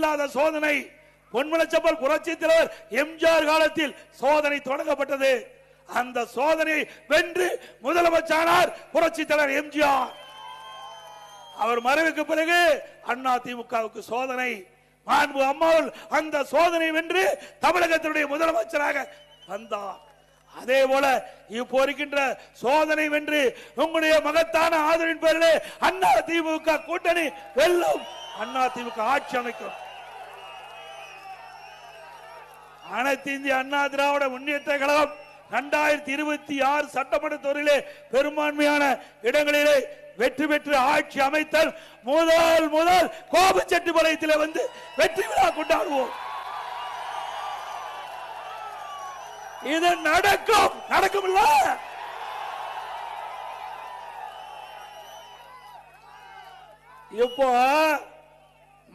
இல்லாத சோதனை. பொன்மலச்சப்பல் புரட்சி தலைவர் எம்ஜிஆர் காலத்தில் சோதனை தொடங்கப்பட்டது. அந்த சோதனை வென்று முதலமைச்சானார் புரட்சி தலைவர் எம்ஜிஆர். அவர் மறைவுக்கு பிறகு அண்ணா திமுகவுக்கு சோதனை. மாண்பு அம்மாவில் அந்த சோதனை வென்று தமிழகத்தினுடைய முதலமைச்சராக வந்தார். அதே போல இப்போ இருக்கின்ற சோதனை வென்று உங்களுடைய மகத்தான ஆதரவின் பேரிலே அண்ணா திமுக கூட்டணி வெல்லும். அண்ணா திமுக ஆட்சி அமைக்கும். அனைத்து இந்திய அண்ணா திராவிட முன்னேற்ற கழகம் இரண்டாயிரத்தி இருபத்தி ஆறு சட்டமன்ற தொகுதியிலே பெரும்பான்மையான இடங்களிலே வெற்றி பெற்று ஆட்சி அமைத்தல் முதல் முதல் கோபச்செட்டிப்பாளையத்தில் வந்து வெற்றி விழா கொண்டாடுவோம். இது நடக்கும். நடக்கும் இல்ல இப்போ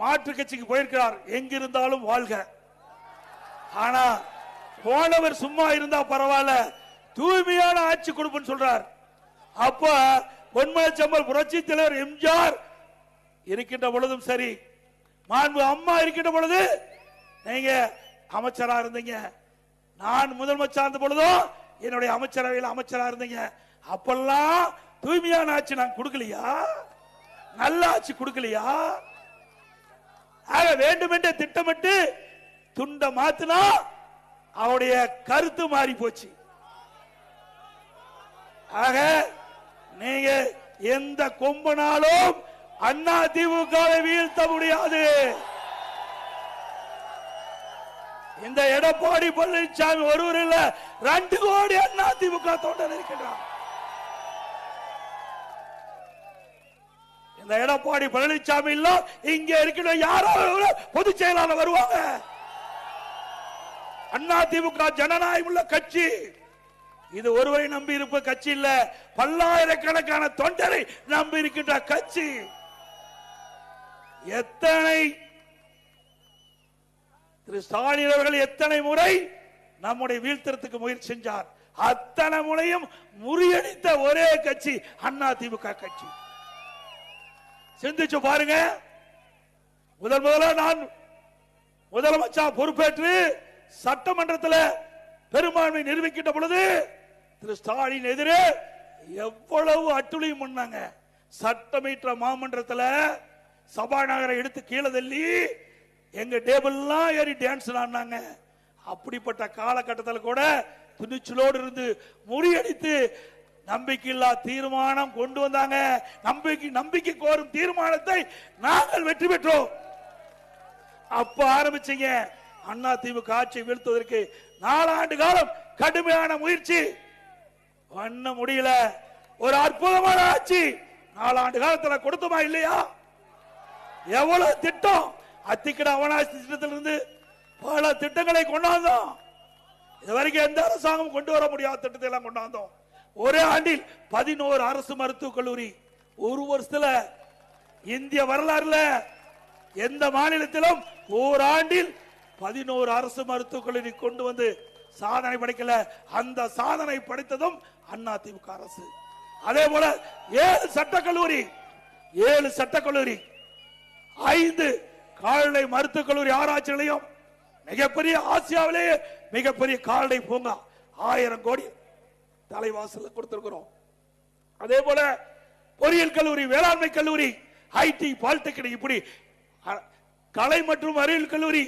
மாற்று கட்சிக்கு போயிருக்கிறார். எங்கிருந்தாலும் வாழ்க. ஆனா போனவர் சும்மா இருந்தா பரவாயில்ல. தூய்மையான ஆட்சி கொடுப்புன்னு சொல்றார். அப்ப பொன்மலச்சம்பல் புரட்சி தலைவர் எம்ஜிஆர் இருக்கின்ற பொழுதும் சரி மாண்பு அம்மா இருக்கின்ற பொழுது நீங்க அமைச்சரா இருந்தீங்க. நான் முதலமைச்சா இருந்த பொழுதும் என்னுடைய அமைச்சரவையில் அமைச்சரா இருந்தீங்க. அப்பெல்லாம் தூய்மையான ஆட்சி நான் கொடுக்கலையா? நல்ல ஆட்சி கொடுக்கலையா? ஆக வேண்டுமென்றே திட்டமிட்டு துண்ட மாத்தினா அவருடைய கருத்து மாறி போச்சு. ஆக நீங்க எந்த கொம்பனாலும் அண்ணா திமுக வீழ்த்த முடியாது. இந்த எடப்பாடி பழனிசாமி ஒருவர் இல்ல ரெண்டு கோடி அண்ணா திமுக தொண்டர் இருக்கின்றார். இந்த எடப்பாடி பழனிசாமி இல்ல இங்க இருக்கிற யாராவது பொதுச் செயலாளர் வருவாங்க. அண்ணா திமுக ஜனநாயகம் உள்ள கட்சி. இது ஒருவரை நம்பி இருப்ப கட்சி இல்ல. பல்லாயிரக்கணக்கான தொண்டரை நம்பி இருக்கின்ற கட்சி. எத்தனை திரு ஸ்டாலின் அவர்கள் எத்தனை முறை நம்முடைய வீழ்த்தறதுக்கு முயற்சி செஞ்சார். அத்தனை முறையும் முறியடித்த ஒரே கட்சி அண்ணா திமுக கட்சி. சிந்திச்சு பாருங்க. முதல் முதல்ல நான் முதலமைச்சர் பொறுப்பேற்று சட்டமன்றத்தில் பெரும்பான்மை நிரூபிக்கின்ற பொழுது திரு ஸ்டாலின் எதிரே எவ்வளவு அட்டுழியும் பண்ணாங்க. சட்டமீற்ற மாமன்றத்தில் சபாநாயகரை எடுத்து கீழே தள்ளி எங்க டேபிள்லாம் ஏறி டான்ஸ் ஆடினாங்க. அப்படிப்பட்ட காலகட்டத்தில் கூட துணிச்சலோடு இருந்து முறியடித்து நம்பிக்கையில்லா தீர்மானம் கொண்டு வந்தாங்க. நம்பிக்கை நம்பிக்கை கோரும் தீர்மானத்தை நாங்கள் வெற்றி பெற்றோம். அப்ப ஆரம்பிச்சீங்க. அண்ணா திமுக ஆட்சி வீழ்த்துவதற்கு நாலாண்டு காலம் கடுமையான முயற்சி. பண்ண முடியல. ஒரு அற்புதமான ஆட்சி. நாலாண்டு காலத்துல கொடுத்துமா இல்லையா? எவ்வளவு திட்டம்? அத்திக்கட அவனாசி திட்டத்திலிருந்து பல திட்டங்களை கொண்டாந்தோம். இதுவரைக்கும் எந்த அரசாங்கம் கொண்டு வர முடியாத திட்டத்தை எல்லாம் கொண்டாந்தோம். ஒரே ஆண்டில் பதினோரு அரசு மருத்துவக் கல்லூரி. ஒரு வருஷத்துல இந்திய வரலாறுல எந்த மாநிலத்திலும் ஓராண்டில் பதினோரு அரசு மருத்துவக் கல்லூரி கொண்டு வந்து சாதனை படைக்கல. அந்த சாதனை படைத்ததும் அண்ணா திமுக அரசு. அதே போல ஏழு சட்டக்கல்லூரி ஏழு சட்டக்கல்லூரி ஐந்து கால்நடை மருத்துவக் கல்லூரி ஆராய்ச்சி நிலையம் மிகப்பெரிய ஆசியாவிலேயே மிகப்பெரிய கால்நடை பூங்கா ஆயிரம் கோடி தலைவாசல் கொடுத்திருக்கிறோம். அதே போல பொறியியல் கல்லூரி வேளாண்மை கல்லூரி ஐடி பாலிடெக்னிக் இப்படி கலை மற்றும் அறிவியல் கல்லூரி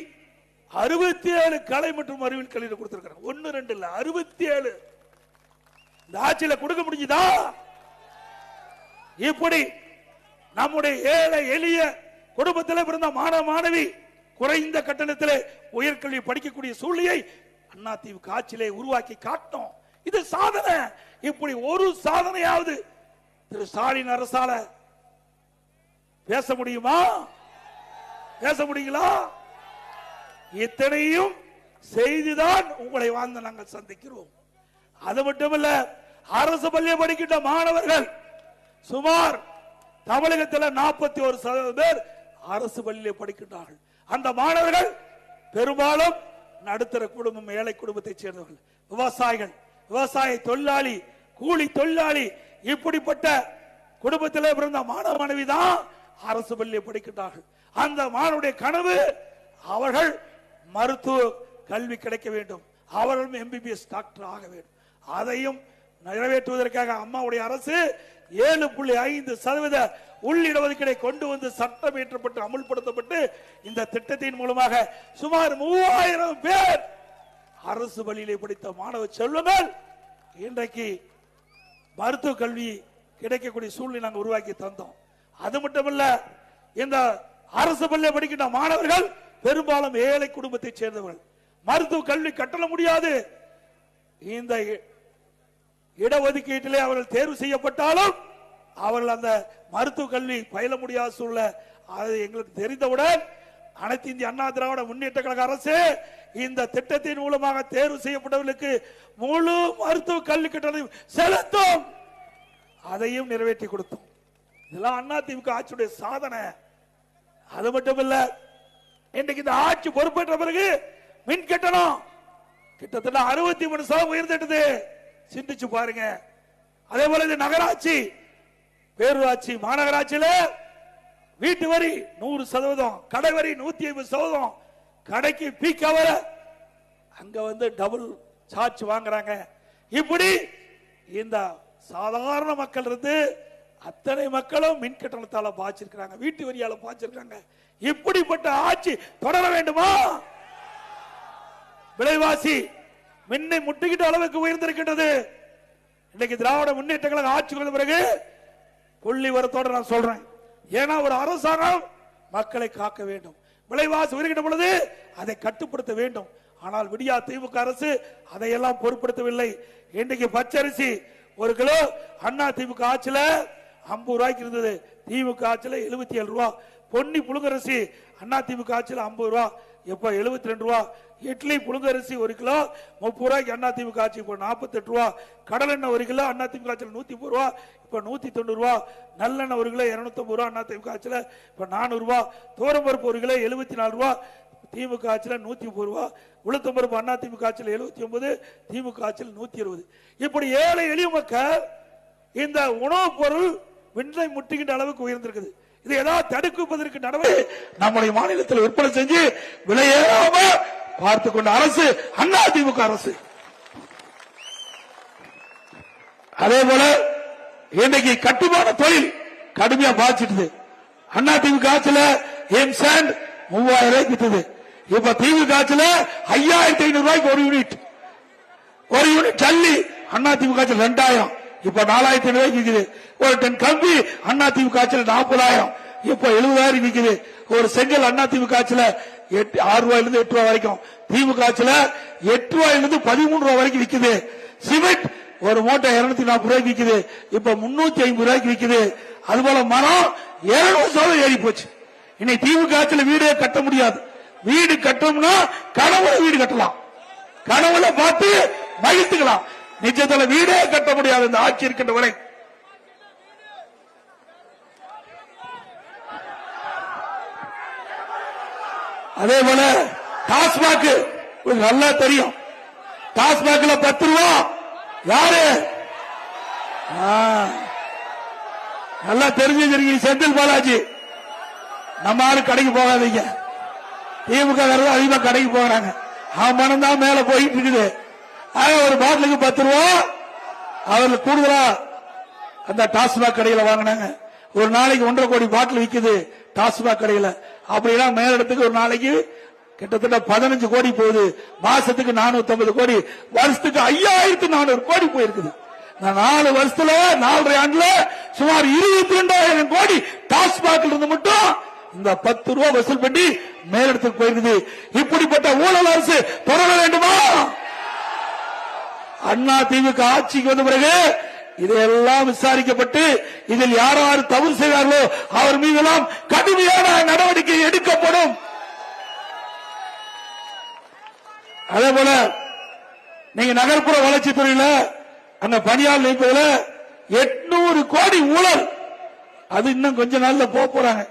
அறுபத்தி ஏழு கலை மற்றும் அறிவியல் கல்வியில் கொடுத்திருக்கிறாங்க. ஒன்னு ரெண்டு இல்ல அறுபத்தி ஏழு இந்த ஆட்சியில கொடுக்க முடிஞ்சுதா? இப்படி நம்முடைய ஏழை எளிய குடும்பத்தில் பிறந்த மாணவ மாணவி குறைந்த கட்டணத்தில் உயர்கல்வி படிக்கக்கூடிய சூழ்நிலையை அண்ணா தீவு காட்சியிலே உருவாக்கி காட்டோம் இது சாதனை. இப்படி ஒரு சாதனையாவது திரு ஸ்டாலின் அரசால பேச முடியுமா? பேச முடியுங்களா? இத்தனையும் செய்துதான் உங்களை வாழ்ந்து நாங்கள் சந்திக்கிறோம். அது மட்டுமல்ல அரசு பள்ளியை படிக்கின்ற மாணவர்கள் சுமார் தமிழகத்தில் நாற்பத்தி ஒரு சதவீதம் பேர் அரசு பள்ளியிலே படிக்கின்றார்கள். அந்த மாணவர்கள் பெரும்பாலும் நடுத்தர குடும்பம் ஏழை குடும்பத்தை சேர்ந்தவர்கள். விவசாயிகள் விவசாய தொழிலாளி கூலி தொழிலாளி இப்படிப்பட்ட குடும்பத்தில் பிறந்த மாணவ மாணவி தான் அரசு பள்ளியை படிக்கின்றார்கள். அந்த மாணவனுடைய கனவு அவர்கள் மருத்துவ கல்வி கிடைக்க வேண்டும். அவர்களும் எம்பிபிஎஸ் டாக்டர் ஆக வேண்டும். அதையும் நிறைவேற்றுவதற்காக அம்மாவுடைய அரசு ஏழு புள்ளி ஐந்து சதவீத உள்ளிடஒதுக்கீடை கொண்டு வந்து சட்டம் இயற்றப்பட்டு அமுல்படுத்தப்பட்டு இந்த திட்டத்தின் மூலமாக சுமார் மூவாயிரம் பேர் அரசு பள்ளியிலே படித்த மாணவ செல்வங்கள் இன்றைக்கு மருத்துவ கல்வி கிடைக்கக்கூடிய சூழ்நிலை நாங்கள் உருவாக்கி தந்தோம். அது மட்டுமல்ல இந்த அரசு பள்ளியை படிக்கின்ற மாணவர்கள் பெரும்பாலும் ஏழை குடும்பத்தை சேர்ந்தவர்கள். மருத்துவ கல்வி கட்டண முடியாது. இந்த இ- இடஒதுக்கீட்டிலே அவர்கள் தேர்வு செய்யப்பட்டாலும் அவர்கள் அந்த மருத்துவ கல்வி பயில முடியாத சூழ்நிலை. அது எங்களுக்கு தெரிந்தவுடன் அனைத்து இந்திய அண்ணா திராவிட முன்னேற்ற கழக அரசு இந்த திட்டத்தின் மூலமாக தேர்வு செய்யப்பட்டவர்களுக்கு முழு மருத்துவ கல்வி கட்டணம் செலுத்தும். அதையும் நிறைவேற்றி கொடுத்தோம். இதெல்லாம் அண்ணா திமுக ஆட்சியுடைய சாதனை. அது மட்டும் இல்லை இன்றைக்கு இந்த ஆட்சி பொறுப்பேற்ற பிறகு மின் கட்டணம் கிட்டத்தட்ட அறுபத்தி மூணு சதவீதம் உயர்ந்துட்டது. சிந்திச்சு பாருங்க. அதே போல இது நகராட்சி பேரூராட்சி மாநகராட்சியில வீட்டு வரி நூறு சதவீதம் கடை வரி நூத்தி ஐம்பது சதவீதம் கடைக்கு பீக் வர அங்க வந்து டபுள் சார்ஜ் வாங்குறாங்க. இப்படி இந்த சாதாரண மக்கள் இருந்து அத்தனை மக்களும் மின் கட்டணத்தால பாய்ச்சிருக்கிறாங்க. வீட்டு வரியால பாய்ச்சிருக்காங்க இப்படிப்பட்ட ஆட்சி தொடர வேண்டுமா? விலைவாசி மின்னை முட்டுகிட்ட அளவுக்கு உயர்ந்திருக்கின்றது. இன்னைக்கு திராவிட முன்னேற்ற கழக ஆட்சி வந்த பிறகு புள்ளி வரத்தோட நான் சொல்றேன். ஏன்னா ஒரு அரசாங்கம் மக்களை காக்க வேண்டும். விலைவாசி உயர்கின்ற பொழுது அதை கட்டுப்படுத்த வேண்டும். ஆனால் விடியா திமுக அரசு அதையெல்லாம் பொருட்படுத்தவில்லை. இன்னைக்கு பச்சரிசி ஒரு கிலோ அண்ணா திமுக ஆட்சியில ஐம்பது ரூபாய்க்கு இருந்தது. திமுக ஆட்சியில எழுபத்தி ஏழு ரூபா. பொன்னி புழுங்கரிசி அண்ணா திமுக ஆட்சியில ஐம்பது ரூபா எப்போ எழுபத்தி ரெண்டு ரூபா. இட்லி புழுங்கரிசி ஒரு கிலோ முப்பது ரூபாய்க்கு அண்ணா திமுக ஆட்சி இப்போ நாற்பத்தெட்டு ரூபா. கடலெண்ணெய் ஒரு கிலோ அண்ணா திமுக ஆட்சியில் நூற்றி முப்பது ரூபா. இப்போ நூற்றி தொண்ணூறு ரூபா. நல்லெண்ணெய் ஒரு கிலோ இரநூத்தம்பது ரூபா அண்ணா திமுக ஆட்சியில். இப்போ நானூறுரூவா தோரம்பருப்பு ஒரு கிலோ எழுபத்தி நாலு ரூபா. திமுக ஆட்சியில் நூற்றி முப்பது ரூபா உளுத்தம்பருப்பு அண்ணா திமுக ஆட்சியில் எழுபத்தி ஒன்பது திமுக ஆட்சியில் நூற்றி இருபது இப்படி ஏழை எளிய மக்கள் இந்த உணவுப் பொருள் விண்ணை முட்டுகின்ற அளவுக்கு உயர்ந்திருக்குது. இதை ஏதாவது தடுக்குவதற்கு நடவடிக்கை நம்முடைய மாநிலத்தில் விற்பனை செஞ்சு விலையேறாம பார்த்து கொண்ட அரசு அண்ணா திமுக அரசு. அதே போல இன்னைக்கு கட்டுமான தொழில் கடுமையா பாதிச்சிட்டு அண்ணா திமுக ஆட்சியில எம் சாண்ட் மூவாயிரம் ரூபாய்க்கு வித்தது. இப்ப திமுக ஆட்சியில ஐயாயிரத்தி ஐநூறு ரூபாய்க்கு ஒரு யூனிட். ஒரு யூனிட் ஜல்லி அண்ணா திமுக ஆட்சியில் ரெண்டாயிரம். இப்ப நாலாயிரத்தி ஐநூறு ரூபாய்க்கு ஒரு டன் கம்பி அண்ணா திமுக ஆட்சியில் நாற்பதாயிரம். இப்ப எழுபதாயிரம் விக்குது. ஒரு செங்கல் அண்ணா திமுக ஆட்சியில எட்டு ஆறு ரூபாயில இருந்து எட்டு ரூபாய் வரைக்கும். திமுக ஆட்சியில எட்டு ரூபாயிலிருந்து பதிமூணு ரூபாய் வரைக்கும் விக்குது. சிமெண்ட் ஒரு மூட்டை இருநூத்தி நாற்பது ரூபாய்க்கு விக்குது. இப்ப முன்னூத்தி ஐம்பது ரூபாய்க்கு விக்குது. அது போல மரம் இருநூறு சதவீதம் ஏறி போச்சு. இன்னைக்கு திமுக ஆட்சியில வீடே கட்ட முடியாது. வீடு கட்டணும்னா கனவுல வீடு கட்டலாம். கனவுல பார்த்து மகிழ்த்துக்கலாம் நிஜத்துல வீடே கட்ட முடியாது இந்த ஆட்சி இருக்கின்ற வரை. அதே போல டாஸ்மாக் நல்லா தெரியும். டாஸ்மாக்ல பத்து ரூபா. யாரு? நல்லா தெரிஞ்சு வச்சிருக்கீங்க செந்தில் பாலாஜி. நம்ம ஆளு கடைக்கு போகாதீங்க. திமுக அதிகமா கடைக்கு போகிறாங்க அவன் மனம் தான் மேல போயிட்டு இருக்குது. ஒரு பாட்டிலுக்கு பத்து ரூபா அவர்கள் கூடுதலா அந்த டாஸ்மாக் கடையில வாங்கினாங்க. ஒரு நாளைக்கு ஒன்றரை கோடி பாட்டில் விற்குது டாஸ்மாக் கடையில. அப்படிலாம் மேலிடத்துக்கு ஒரு நாளைக்கு கிட்டத்தட்ட பதினஞ்சு கோடி போகுது. மாசத்துக்கு நானூத்தி ஐம்பது கோடி வருஷத்துக்கு ஐயாயிரத்தி நானூறு கோடி போயிருக்குது. நாலு வருஷத்துல நாலரை ஆண்டுல சுமார் இருபத்தி ரெண்டாயிரம் கோடி டாஸ்மாக் இருந்து மட்டும் இந்த பத்து ரூபா வசூல் பண்ணி மேலிடத்துக்கு போயிருக்குது. இப்படிப்பட்ட ஊழல் அரசு தொடர வேண்டுமா? அண்ணா திமுக ஆட்சிக்கு வந்த பிறகு இதையெல்லாம் விசாரிக்கப்பட்டு இதில் யார் யார் தவறு செய்தார்களோ அவர் மீதெல்லாம் கடுமையான நடவடிக்கை எடுக்கப்படும். அதே போல நீங்க நகர்ப்புற வளர்ச்சித் துறையில அந்த பணியாளர் நியமிப்பதுல எட்நூறு கோடி ஊழல். அது இன்னும் கொஞ்ச நாள்ல போக போறாங்க.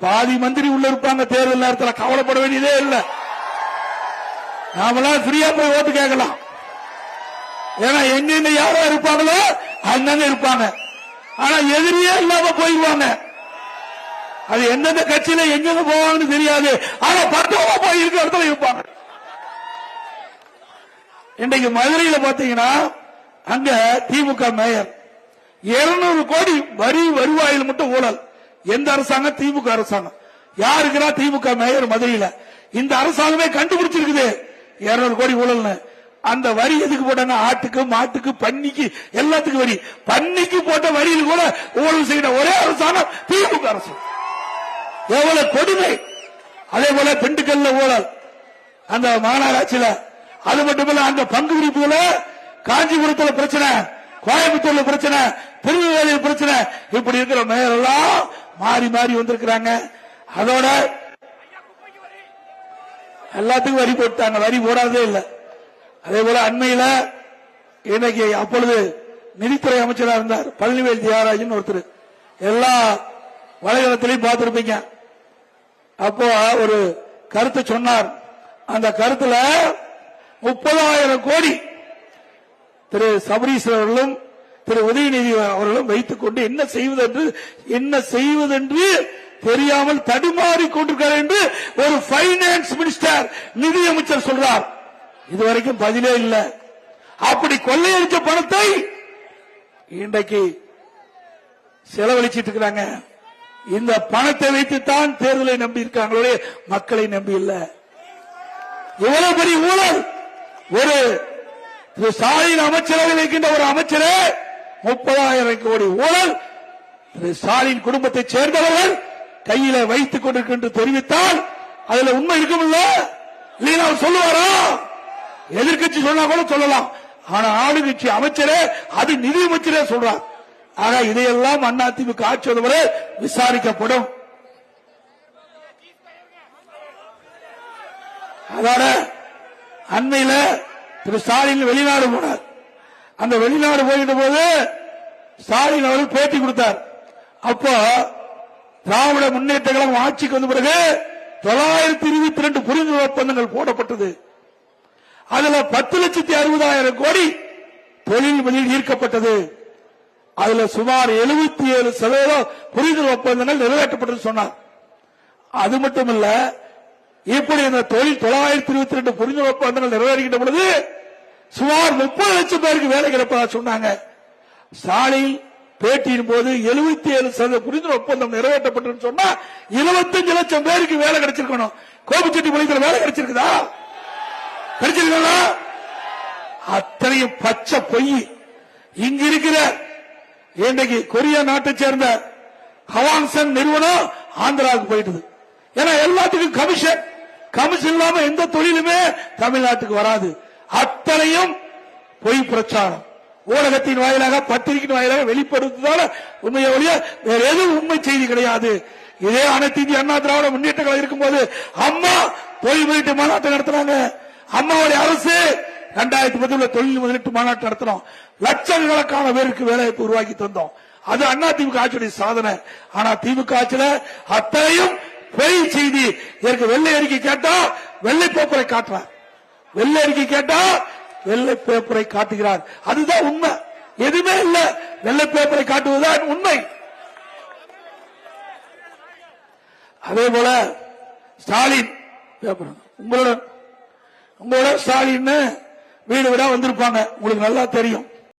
பாதி மந்திரி உள்ள இருப்பாங்க தேர்தல் நேரத்தில் கவலைப்பட வேண்டியதே இல்லை. நாமெல்லாம் ஃப்ரீயா போய் ஓட்டு கேட்கலாம். ஏன்னா எங்கெங்க யாரோ இருப்பாங்களோ அங்கங்க இருப்பாங்க. ஆனா எதிரியே இல்லாம போயிடுவாங்க அது எந்தெந்த கட்சியில எங்கெங்க போவாங்கன்னு தெரியாது. ஆனா பக்குவமா போய் இருக்கிற இடத்துல இருப்பாங்க. இன்றைக்கு மதுரையில பாத்தீங்கன்னா அங்க திமுக மேயர். 200 கோடி வரி வருவாயில் மட்டும் ஊழல். எந்த அரசாங்கம்? திமுக அரசாங்கம். யாருக்குன்னா திமுக மேயர் மதுரையில? இந்த அரசாங்கமே கண்டுபிடிச்சிருக்குது. 200 கோடி ஊழல்னு. அந்த வரி எதுக்கு போட்டாங்க ஆட்டுக்கு மாட்டுக்கு பன்னிக்கு எல்லாத்துக்கும் வரி. பன்னிக்கு போட்ட வரியில் கூட ஊழல் செய்த ஒரே அரசாங்கம் திமுக அரசு. எவ்வளவு கொடுமை. அதே போல திண்டுக்கல்ல ஊழல். அந்த மாநகராட்சியில. அது மட்டுமல்ல அந்த பங்கு பிரிப்புல காஞ்சிபுரத்துல பிரச்சனை கோயம்புத்தூர்ல பிரச்சனை திருநெல்வேலியில் பிரச்சனை. இப்படி இருக்கிற மேயர் எல்லாம் மாறி மாறி வந்திருக்கிறாங்க. அதோட எல்லாத்துக்கும் வரி போட்டாங்க. வரி போடாதே இல்ல. அதே போல அண்மையில இன்னைக்கு அப்பொழுது நிதித்துறை அமைச்சராக இருந்தார். பழனிவேல் தியாகராஜன் ஒருத்தர். எல்லா வலைதளத்திலையும் பார்த்திருப்பீங்க. அப்போ ஒரு கருத்து சொன்னார். அந்த கருத்துல முப்பதாயிரம் கோடி திரு சபரீஸ்வரர் அவர்களும் திரு உதயநிதி அவர்களும் வைத்துக் கொண்டு என்ன செய்வது என்று என்ன செய்வது என்று தெரியாமல் தடுமாறி கொண்டிருக்கிறார் என்று ஒரு பைனான்ஸ் மினிஸ்டர் நிதியமைச்சர் சொல்றார். இதுவரைக்கும் பதிலே இல்லை. அப்படி கொள்ளையடிச்ச பணத்தை இன்றைக்கு செலவழிச்சிட்டு இருக்கிறாங்க. இந்த பணத்தை வைத்துத்தான் தேர்தலை நம்பி இருக்காங்களே மக்களை நம்பி இல்ல. எவ்வளவு பெரிய ஊழல்? ஒரு ஸ்டாலின் அமைச்சரவை வைக்கின்ற ஒரு அமைச்சரே முப்பதாயிரம் கோடி ஊழல். ஸ்டாலின் குடும்பத்தைச் சேர்ந்தவர்கள் கையில வைத்துக் கொண்டிருக்கின்ற தெரிவித்தால் அதுல உண்மை இருக்குமில்ல? இல்லையா அவர் சொல்லுவாரா? எதிர்க்கட்சி சொன்னா கூட சொல்லலாம். ஆனா ஆளுங்கட்சி அமைச்சரே அது நிதி அமைச்சரே சொல்றார். ஆனா இதையெல்லாம் அண்ணா திமுக ஆட்சி வரை விசாரிக்கப்படும். அதோட அண்மையில திரு ஸ்டாலின் வெளிநாடு போனார். அந்த வெளிநாடு போகின்ற போது ஸ்டாலின் அவர்கள் பேட்டி கொடுத்தார். அப்போ திராவிட முன்னேற்ற கழகம் ஆட்சிக்கு வந்த பிறகு தொள்ளாயிரத்தி இருபத்தி ரெண்டு புரிந்துணர்வு ஒப்பந்தங்கள் போடப்பட்டது. அதுல பத்து லட்சத்தி அறுபதாயிரம் கோடி தொழில் வழியில் ஈர்க்கப்பட்டது. அதுல சுமார் எழுபத்தி ஏழு சதவீதம் புரிதல் ஒப்பந்தங்கள் நிறைவேற்றப்பட்டது சொன்னார். அது மட்டுமல்ல இப்படி இந்த தொழில் தொள்ளாயிரத்தி இருபத்தி ரெண்டு புரிதல் ஒப்பந்தங்கள் நிறைவேறுகின்ற பொழுது சுமார் முப்பது லட்சம் பேருக்கு வேலை கிடைப்பதா சொன்னாங்க. ஸ்டாலின் பேட்டியின் போது எழுபத்தி ஏழு சதவீத புரிந்துணர்வு ஒப்பந்தம் நிறைவேற்றப்பட்டதுன்னு சொன்னா இருபத்தஞ்சு லட்சம் பேருக்கு வேலை கிடைச்சிருக்கணும். கோபிச்செட்டிப்பாளையத்தில் வேலை கிடைச்சிருக்குதா? கிடைச்சிருக்கா அத்தனையும் பச்சை பொய். இங்க இருக்கிற இன்றைக்கு கொரியா நாட்டை சேர்ந்த ஹவாங்சன் நிறுவனம் ஆந்திராவுக்கு போயிட்டது. ஏன்னா எல்லாத்துக்கும் கமிஷன் கமிஷன் இல்லாம எந்த தொழிலுமே தமிழ்நாட்டுக்கு வராது. அத்தனையும் பொய் பிரச்சாரம். ஊடகத்தின் வாயிலாக பத்திரிகையின் வாயிலாக வெளிப்படுத்துவதால உண்மையை ஒழிய வேற எதுவும் உண்மை செய்தி கிடையாது. இதே அனைத்து இந்திய அண்ணா திராவிட முன்னேற்றங்கள் இருக்கும்போது அம்மா தொழில் போயிட்டு மாநாட்டை நடத்துறாங்க. அம்மாவுடைய அரசு ரெண்டாயிரத்தி பத்துல தொழில் முதலீட்டு மாநாட்டு நடத்தினோம். லட்சக்கணக்கான பேருக்கு வேலைவாய்ப்பு உருவாக்கி தந்தோம். அது அண்ணா திமுக ஆட்சியுடைய சாதனை. ஆனா திமுக ஆட்சியில அத்தனையும் பொய் செய்தி. இதற்கு வெள்ளை அறிக்கை கேட்டா வெள்ளை பேப்பரை காட்டுறார். வெள்ளை அறிக்கை கேட்டா வெள்ளை பேப்பரை காட்டுகிறார். அதுதான் உண்மை. எதுவுமே இல்ல. வெள்ளை பேப்பரை காட்டுவதுதான் உண்மை. அதே போல ஸ்டாலின் பேப்பர். உங்களுடன் உங்களோட ஸ்டாலின் வீடு வீடா வந்திருப்பாங்க. உங்களுக்கு நல்லா தெரியும்.